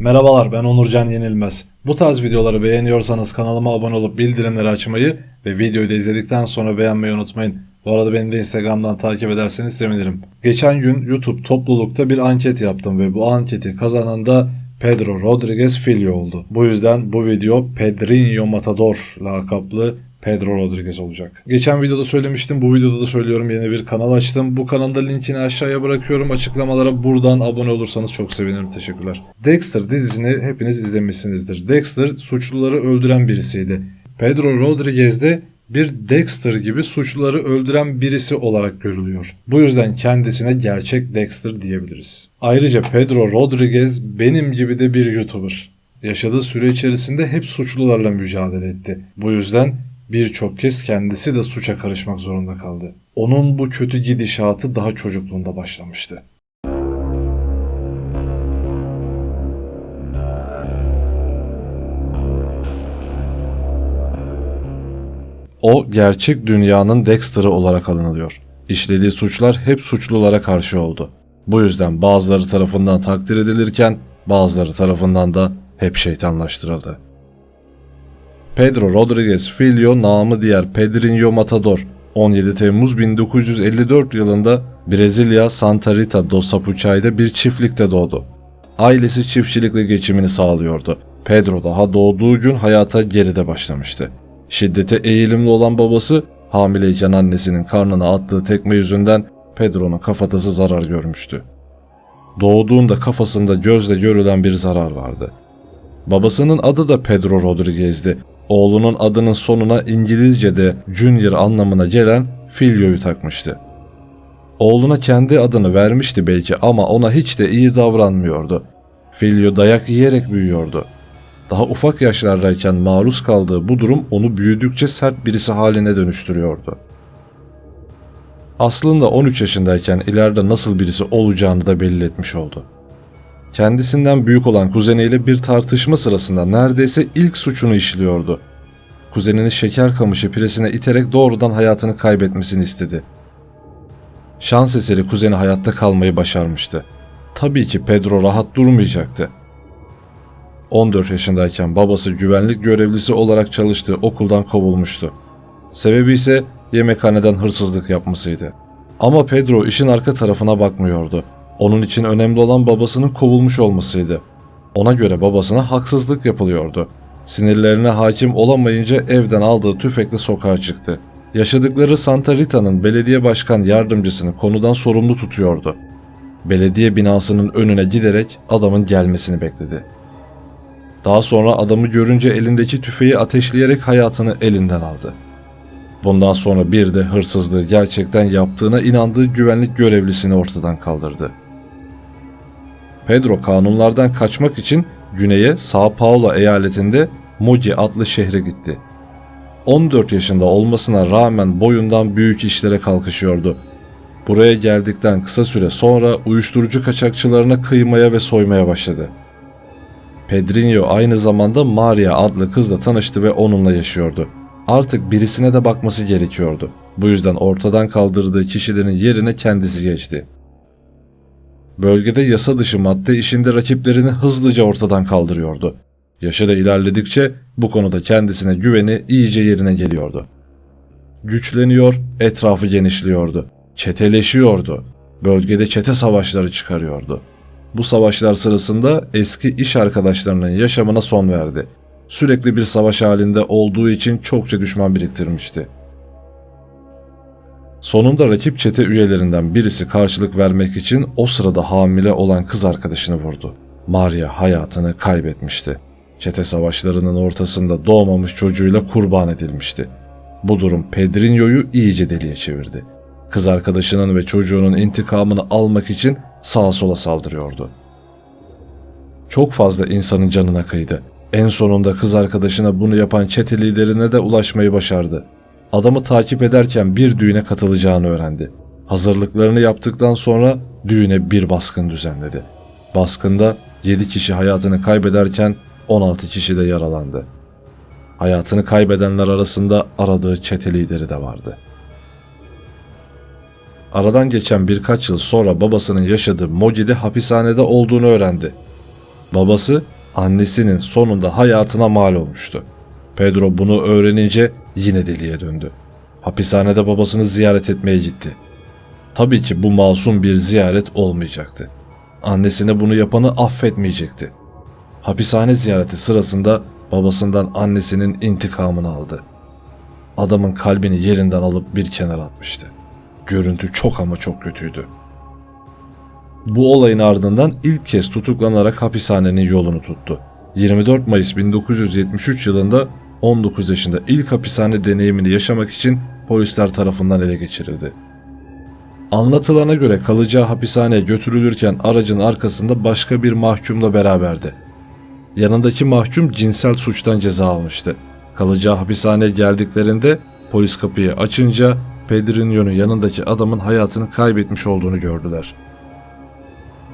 Merhabalar ben Onurcan Yenilmez. Bu tarz videoları beğeniyorsanız kanalıma abone olup bildirimleri açmayı ve videoyu da izledikten sonra beğenmeyi unutmayın. Bu arada beni de Instagram'dan takip ederseniz sevinirim. Geçen gün YouTube toplulukta bir anket yaptım ve bu anketi kazanan da Pedro Rodriguez Filho oldu. Bu yüzden bu video Pedrinho Matador lakaplı Pedro Rodriguez olacak. Geçen videoda söylemiştim. Bu videoda da söylüyorum. Yeni bir kanal açtım. Bu kanalda linkini aşağıya bırakıyorum. Açıklamalara buradan abone olursanız çok sevinirim. Teşekkürler. Dexter dizisini hepiniz izlemişsinizdir. Dexter suçluları öldüren birisiydi. Pedro Rodriguez de bir Dexter gibi suçluları öldüren birisi olarak görülüyor. Bu yüzden kendisine gerçek Dexter diyebiliriz. Ayrıca Pedro Rodriguez benim gibi de bir YouTuber. Yaşadığı süre içerisinde hep suçlularla mücadele etti. Bu yüzden birçok kez kendisi de suça karışmak zorunda kaldı. Onun bu kötü gidişatı daha çocukluğunda başlamıştı. O gerçek dünyanın Dexter'ı olarak alınılıyor. İşlediği suçlar hep suçlulara karşı oldu. Bu yüzden bazıları tarafından takdir edilirken bazıları tarafından da hep şeytanlaştırıldı. Pedro Rodriguez Filho namı diğer Pedrinho Matador 17 Temmuz 1954 yılında Brezilya Santa Rita do Sapucai'de bir çiftlikte doğdu. Ailesi çiftçilikle geçimini sağlıyordu. Pedro daha doğduğu gün hayata geride başlamıştı. Şiddete eğilimli olan babası hamileyken annesinin karnına attığı tekme yüzünden Pedro'nun kafatası zarar görmüştü. Doğduğunda kafasında gözle görülen bir zarar vardı. Babasının adı da Pedro Rodriguez'di. Oğlunun adının sonuna İngilizce'de Junior anlamına gelen Filio'yu takmıştı. Oğluna kendi adını vermişti belki ama ona hiç de iyi davranmıyordu. Filio dayak yiyerek büyüyordu. Daha ufak yaşlardayken maruz kaldığı bu durum onu büyüdükçe sert birisi haline dönüştürüyordu. Aslında 13 yaşındayken ileride nasıl birisi olacağını da belli etmiş oldu. Kendisinden büyük olan kuzeniyle bir tartışma sırasında neredeyse ilk suçunu işliyordu. Kuzenini şeker kamışı piresine iterek doğrudan hayatını kaybetmesini istedi. Şans eseri kuzeni hayatta kalmayı başarmıştı. Tabii ki Pedro rahat durmayacaktı. 14 yaşındayken babası güvenlik görevlisi olarak çalıştığı okuldan kovulmuştu. Sebebi ise yemekhaneden hırsızlık yapmasıydı. Ama Pedro işin arka tarafına bakmıyordu. Onun için önemli olan babasının kovulmuş olmasıydı. Ona göre babasına haksızlık yapılıyordu. Sinirlerine hakim olamayınca evden aldığı tüfekle sokağa çıktı. Yaşadıkları Santa Rita'nın belediye başkan yardımcısını konudan sorumlu tutuyordu. Belediye binasının önüne giderek adamın gelmesini bekledi. Daha sonra adamı görünce elindeki tüfeği ateşleyerek hayatını elinden aldı. Bundan sonra bir de hırsızlığı gerçekten yaptığına inandığı güvenlik görevlisini ortadan kaldırdı. Pedro kanunlardan kaçmak için güneye Sao Paulo eyaletinde Mogi adlı şehre gitti. 14 yaşında olmasına rağmen boyundan büyük işlere kalkışıyordu. Buraya geldikten kısa süre sonra uyuşturucu kaçakçılarına kıymaya ve soymaya başladı. Pedrinho aynı zamanda Maria adlı kızla tanıştı ve onunla yaşıyordu. Artık birisine de bakması gerekiyordu. Bu yüzden ortadan kaldırdığı kişilerin yerine kendisi geçti. Bölgede yasa dışı madde işinde rakiplerini hızlıca ortadan kaldırıyordu. Yaşı da ilerledikçe bu konuda kendisine güveni iyice yerine geliyordu. Güçleniyor, etrafı genişliyordu. Çeteleşiyordu. Bölgede çete savaşları çıkarıyordu. Bu savaşlar sırasında eski iş arkadaşlarının yaşamına son verdi. Sürekli bir savaş halinde olduğu için çokça düşman biriktirmişti. Sonunda rakip çete üyelerinden birisi karşılık vermek için o sırada hamile olan kız arkadaşını vurdu. Maria hayatını kaybetmişti. Çete savaşlarının ortasında doğmamış çocuğuyla kurban edilmişti. Bu durum Pedrinho'yu iyice deliye çevirdi. Kız arkadaşının ve çocuğunun intikamını almak için sağa sola saldırıyordu. Çok fazla insanın canına kıydı. En sonunda kız arkadaşına bunu yapan çete liderine de ulaşmayı başardı. Adamı takip ederken bir düğüne katılacağını öğrendi. Hazırlıklarını yaptıktan sonra düğüne bir baskın düzenledi. Baskında 7 kişi hayatını kaybederken 16 kişi de yaralandı. Hayatını kaybedenler arasında aradığı çete lideri de vardı. Aradan geçen birkaç yıl sonra babasının yaşadığı Moji'de hapishanede olduğunu öğrendi. Babası annesinin sonunda hayatına mal olmuştu. Pedro bunu öğrenince yine deliye döndü. Hapishanede babasını ziyaret etmeye gitti. Tabii ki bu masum bir ziyaret olmayacaktı. Annesine bunu yapanı affetmeyecekti. Hapishane ziyareti sırasında babasından annesinin intikamını aldı. Adamın kalbini yerinden alıp bir kenara atmıştı. Görüntü çok ama çok kötüydü. Bu olayın ardından ilk kez tutuklanarak hapishanenin yolunu tuttu. 24 Mayıs 1973 yılında 19 yaşında ilk hapishane deneyimini yaşamak için polisler tarafından ele geçirildi. Anlatılana göre kalacağı hapishaneye götürülürken aracın arkasında başka bir mahkumla beraberdi. Yanındaki mahkum cinsel suçtan ceza almıştı. Kalacağı hapishaneye geldiklerinde polis kapıyı açınca Pedrinho'nun yanındaki adamın hayatını kaybetmiş olduğunu gördüler.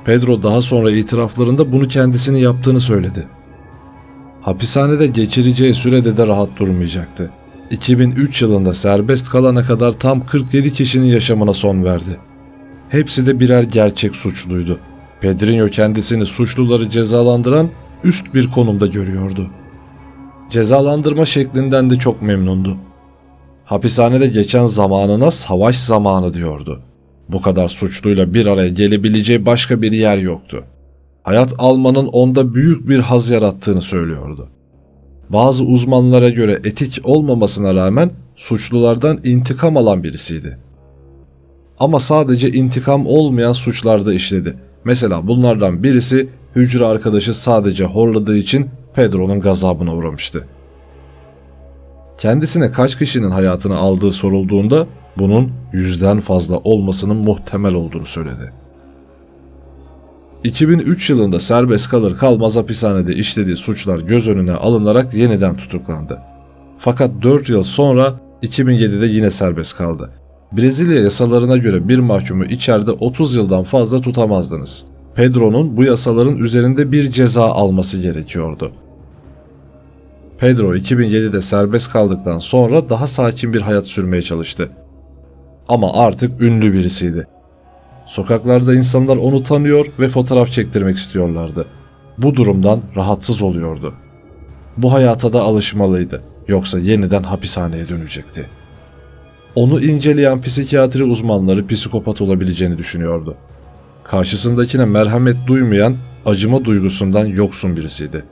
Pedro daha sonra itiraflarında bunu kendisinin yaptığını söyledi. Hapishanede geçireceği sürede de rahat durmayacaktı. 2003 yılında serbest kalana kadar tam 47 kişinin yaşamına son verdi. Hepsi de birer gerçek suçluydu. Pedrinho kendisini suçluları cezalandıran üst bir konumda görüyordu. Cezalandırma şeklinden de çok memnundu. Hapishanede geçen zamanına savaş zamanı diyordu. Bu kadar suçluyla bir araya gelebileceği başka bir yer yoktu. Hayat almanın onda büyük bir haz yarattığını söylüyordu. Bazı uzmanlara göre etik olmamasına rağmen suçlulardan intikam alan birisiydi. Ama sadece intikam olmayan suçlarda işledi. Mesela bunlardan birisi hücre arkadaşı sadece horladığı için Pedro'nun gazabına uğramıştı. Kendisine kaç kişinin hayatını aldığı sorulduğunda bunun yüzden fazla olmasının muhtemel olduğunu söyledi. 2003 yılında serbest kalır kalmaz hapishanede işlediği suçlar göz önüne alınarak yeniden tutuklandı. Fakat 4 yıl sonra 2007'de yine serbest kaldı. Brezilya yasalarına göre bir mahkumu içeride 30 yıldan fazla tutamazdınız. Pedro'nun bu yasaların üzerinde bir ceza alması gerekiyordu. Pedro 2007'de serbest kaldıktan sonra daha sakin bir hayat sürmeye çalıştı. Ama artık ünlü birisiydi. Sokaklarda insanlar onu tanıyor ve fotoğraf çektirmek istiyorlardı. Bu durumdan rahatsız oluyordu. Bu hayata da alışmalıydı. Yoksa yeniden hapishaneye dönecekti. Onu inceleyen psikiyatri uzmanları psikopat olabileceğini düşünüyordu. Karşısındakine merhamet duymayan, acıma duygusundan yoksun birisiydi.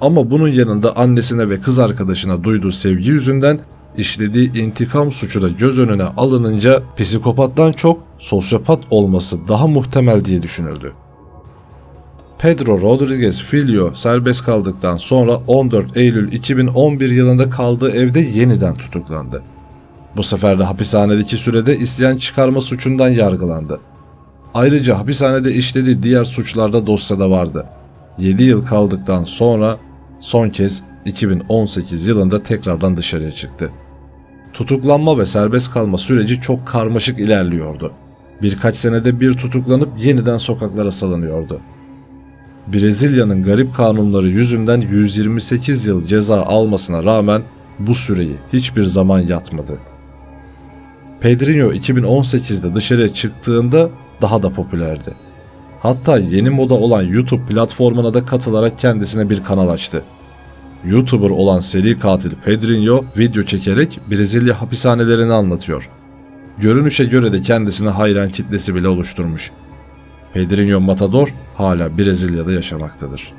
Ama bunun yanında annesine ve kız arkadaşına duyduğu sevgi yüzünden işlediği intikam suçu da göz önüne alınınca psikopattan çok sosyopat olması daha muhtemel diye düşünüldü. Pedro Rodriguez Filho serbest kaldıktan sonra 14 Eylül 2011 yılında kaldığı evde yeniden tutuklandı. Bu sefer de hapishanedeki sürede isyan çıkarma suçundan yargılandı. Ayrıca hapishanede işlediği diğer suçlarda dosyada vardı. 7 yıl kaldıktan sonra son kez 2018 yılında tekrardan dışarıya çıktı. Tutuklanma ve serbest kalma süreci çok karmaşık ilerliyordu. Birkaç senede bir tutuklanıp yeniden sokaklara salınıyordu. Brezilya'nın garip kanunları yüzünden 128 yıl ceza almasına rağmen bu süreyi hiçbir zaman yatmadı. Pedrinho 2018'de dışarıya çıktığında daha da popülerdi. Hatta yeni moda olan YouTube platformuna da katılarak kendisine bir kanal açtı. YouTuber olan seri katil Pedrinho video çekerek Brezilya hapishanelerini anlatıyor. Görünüşe göre de kendisine hayran kitlesi bile oluşturmuş. Pedrinho Matador hala Brezilya'da yaşamaktadır.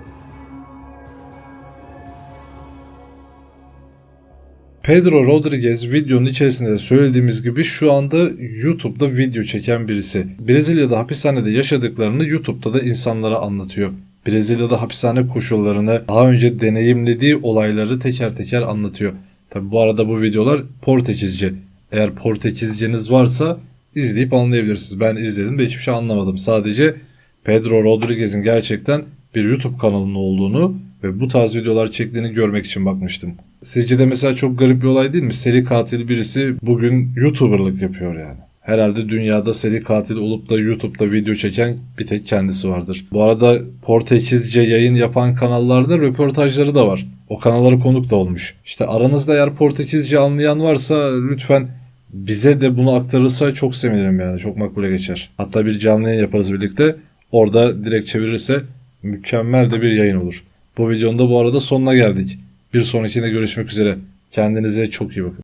Pedro Rodriguez videonun içerisinde de söylediğimiz gibi şu anda YouTube'da video çeken birisi. Brezilya'da hapishanede yaşadıklarını YouTube'da da insanlara anlatıyor. Brezilya'da hapishane koşullarını, daha önce deneyimlediği olayları teker teker anlatıyor. Tabi bu arada bu videolar Portekizce. Eğer Portekizceniz varsa izleyip anlayabilirsiniz. Ben izledim ve hiçbir şey anlamadım. Sadece Pedro Rodriguez'in gerçekten bir YouTube kanalının olduğunu ve bu tarz videolar çektiğini görmek için bakmıştım. Sizce de mesela çok garip bir olay değil mi? Seri katil birisi bugün YouTuber'lık yapıyor yani. Herhalde dünyada seri katil olup da YouTube'da video çeken bir tek kendisi vardır. Bu arada Portekizce yayın yapan kanallarda röportajları da var. O kanallara konuk da olmuş. İşte aranızda eğer Portekizce anlayan varsa lütfen bize de bunu aktarırsa çok sevinirim yani. Çok makbule geçer. Hatta bir canlı yayın yaparız birlikte. Orada direkt çevirirse Mükemmel de bir yayın olur. Bu videonun da bu arada sonuna geldik. Bir sonrakinde görüşmek üzere. Kendinize çok iyi bakın.